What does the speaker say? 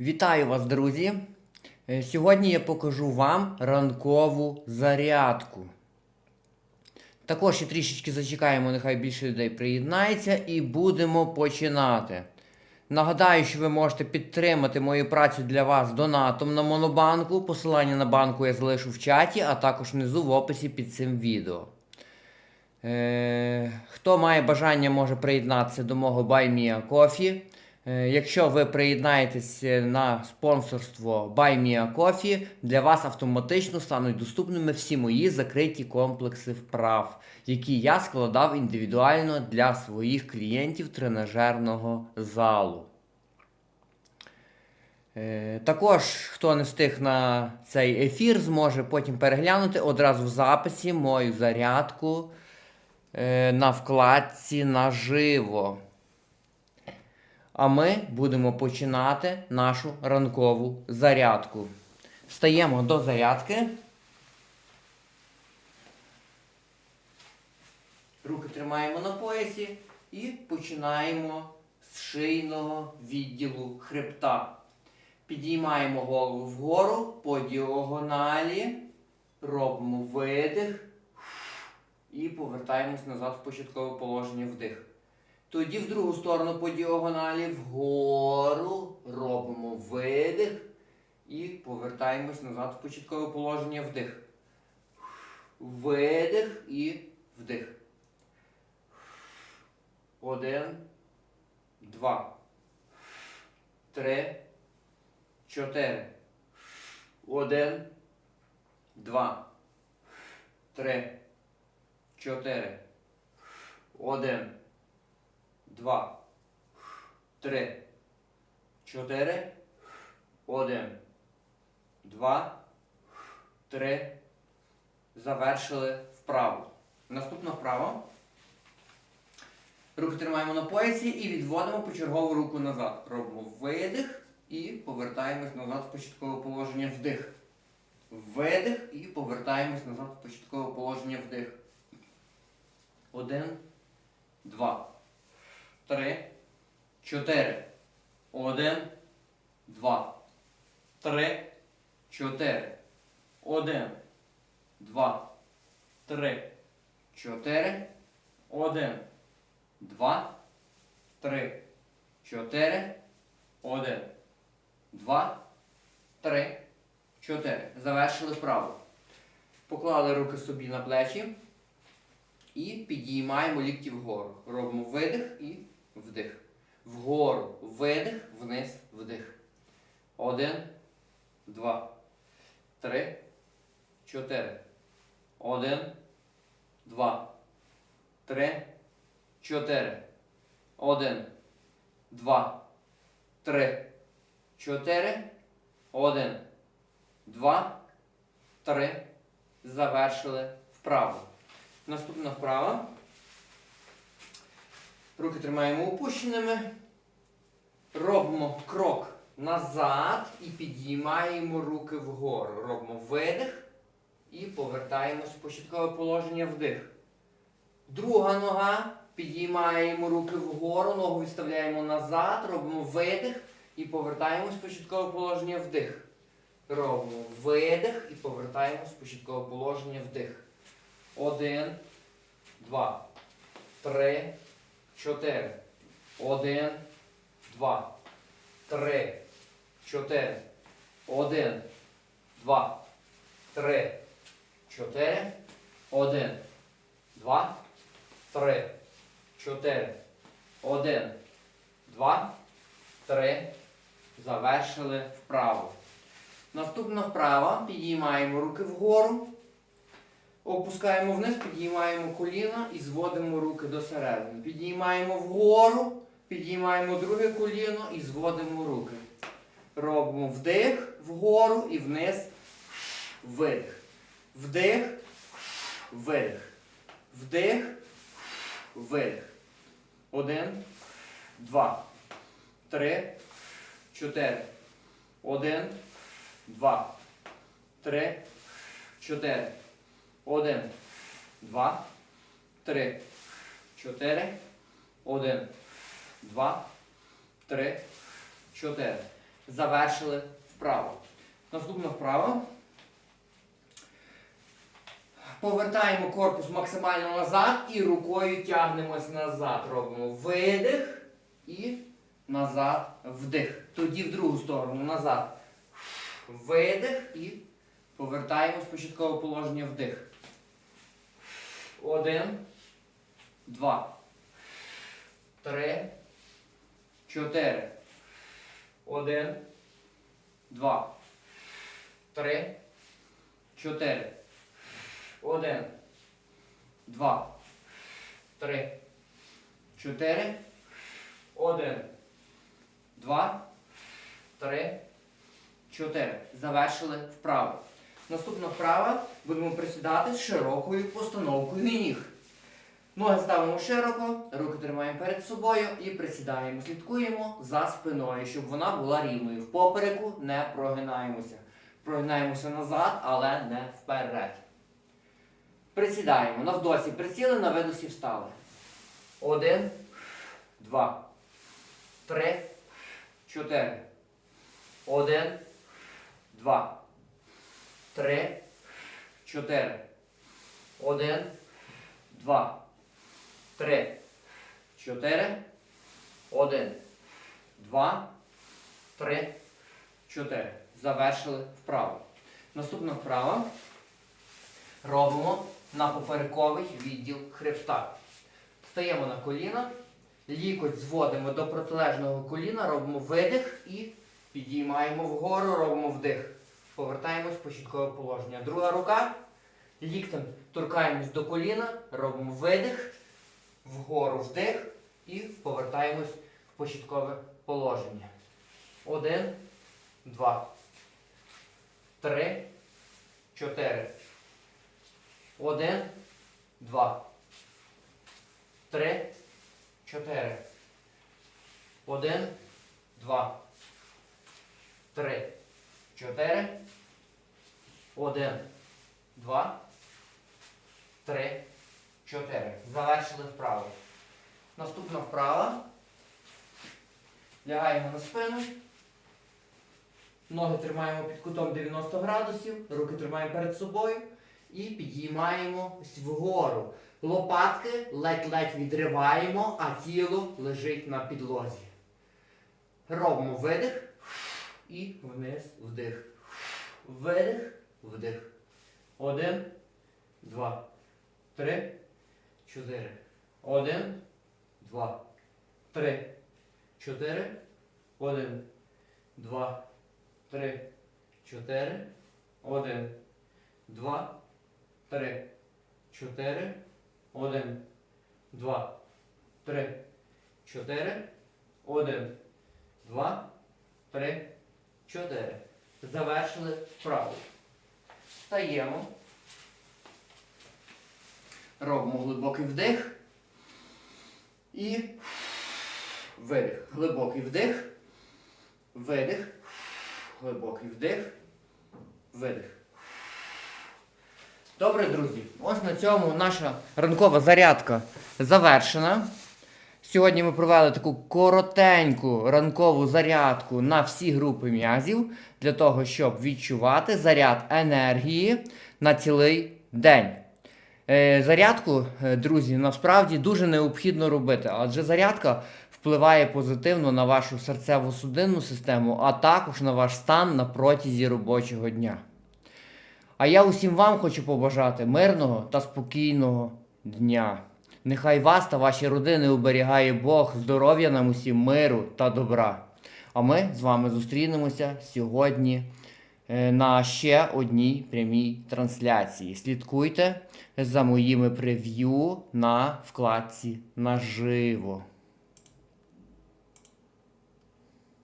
Вітаю вас, друзі! Е, Сьогодні я покажу вам ранкову зарядку. Також ще трішечки зачекаємо, нехай більше людей приєднається, і будемо починати. Нагадаю, що ви можете підтримати мою працю для вас донатом на Монобанку. Посилання на банку я залишу в чаті, а також внизу в описі під цим відео. Е, хто має бажання, може приєднатися до мого Buy Coffee. Е, Якщо ви приєднаєтесь на спонсорство Buy Coffee, для вас автоматично стануть доступними всі мої закриті комплекси вправ, які я складав індивідуально для своїх клієнтів тренажерного залу. Е, Також, хто не встиг на цей ефір, зможе потім переглянути одразу в записі мою зарядку е, на вкладці наживо. А ми будемо починати нашу ранкову зарядку. Встаємо до зарядки. Руки тримаємо на поясі і починаємо з шийного відділу хребта. Підіймаємо голову вгору по діагоналі. Робимо видих. І повертаємось назад в початкове положення вдих. Тоді в другу сторону по діагоналі вгору робимо видих і повертаємось назад в початкове положення вдих. Видих і вдих. Один, два, три, чотири. Один, два, три, чотири. Один два, три, чотири, один, два, три. Завершили вправу. Наступна вправа. Руки тримаємо на поясі і відводимо почергову руку назад. Робимо видих і повертаємось назад в початкове положення вдих. Видих і повертаємось назад в початкове положення вдих. Один, два три, чотири. Один, два. Три, чотири. Один, два. Три, чотири. Один, два. Три, чотири. Один, два. Три, чотири. Завершили вправу. Поклали руки собі на плечі. І підіймаємо лікті вгору. Робимо видих і вдих. Вгору видих, вниз, вдих. Один, два, три, чотири. Один, два, три, чотири. Один, два, три, чотири. Один, два, три. Завершили вправо. Наступна вправа. Руки тримаємо опущеними. Робимо крок назад і підіймаємо руки вгору. Робимо видих і повертаємось в початкове положення вдих. Друга нога. Підіймаємо руки вгору, ногу відставляємо назад, робимо видих і повертаємось в початкове положення вдих. Робимо видих і повертаємось в початкове положення вдих. Один, два, три, чотири. Один, два, три, чотири. Один, два, три, чотири. Один, два, три, чотири. Один, два, три. Завершили вправо. Наступна вправа. Підіймаємо руки вгору. Опускаємо вниз, підіймаємо коліна і зводимо руки до середини. Підіймаємо вгору, підіймаємо друге коліно і зводимо руки. Робимо вдих вгору і вниз. Видих. Вдих, видих. Вдих, видих. Один, два, три, чотири. Один, два, три, чотири. Один, два, три, чотири. Один, два, три, чотири. Завершили вправо. Наступна вправа. Повертаємо корпус максимально назад і рукою тягнемось назад. Робимо видих і назад вдих. Тоді в другу сторону назад. Видих і повертаємо з початкового положення вдих. Один, два, три, чотири. Один, два, три, чотири. Один, два, три, чотири. Один, два, три, чотири. Завершили вправо. Наступна вправа будемо присідати з широкою постановкою ніг. Ноги ставимо широко, руки тримаємо перед собою і присідаємо. Слідкуємо за спиною, щоб вона була рівною. В попереку не прогинаємося. Прогинаємося назад, але не вперед. Присідаємо. На вдосі присіли, на видосі встали. Один, два, три, чотири. Один, два, три, чотири. Один, два, три, чотири. Один, два, три, чотири. Завершили вправо. Наступна вправа робимо на поперековий відділ хребта. Стаємо на коліна, лікоть зводимо до протилежного коліна, робимо видих і підіймаємо вгору, робимо вдих. Повертаємось в початкове положення. Друга рука. Ліктем торкаємось до коліна, робимо видих, вгору вдих і повертаємось в початкове положення. Один, два, три, чотири. Один, два, три, чотири. Один, два, три, чотири. Один, два, три, чотири. Завершили вправу. Наступна вправа. Лягаємо на спину. Ноги тримаємо під кутом 90 градусів, руки тримаємо перед собою і підіймаємо вгору. Лопатки ледь-ледь відриваємо, а тіло лежить на підлозі. Робимо видих і вниз вдих. Видих, вдих. Один, два, три, чотири. Один, два, три, чотири. Один, два, три, чотири. Один, два, три, чотири. Один, два, три, чотири. Один, два, три, чотири. Завершили вправу. Встаємо. Робимо глибокий вдих. І видих. Глибокий вдих. Видих. Глибокий вдих. Видих. Добре, друзі. Ось на цьому наша ранкова зарядка завершена. Сьогодні ми провели таку коротеньку ранкову зарядку на всі групи м'язів для того, щоб відчувати заряд енергії на цілий день. Е, Зарядку, е, друзі, насправді дуже необхідно робити, адже зарядка впливає позитивно на вашу серцево-судинну систему, а також на ваш стан на протязі робочого дня. А я усім вам хочу побажати мирного та спокійного дня. Нехай вас та ваші родини оберігає Бог, здоров'я нам усім, миру та добра. А ми з вами зустрінемося сьогодні е, на ще одній прямій трансляції. Слідкуйте за моїми прев'ю на вкладці наживо.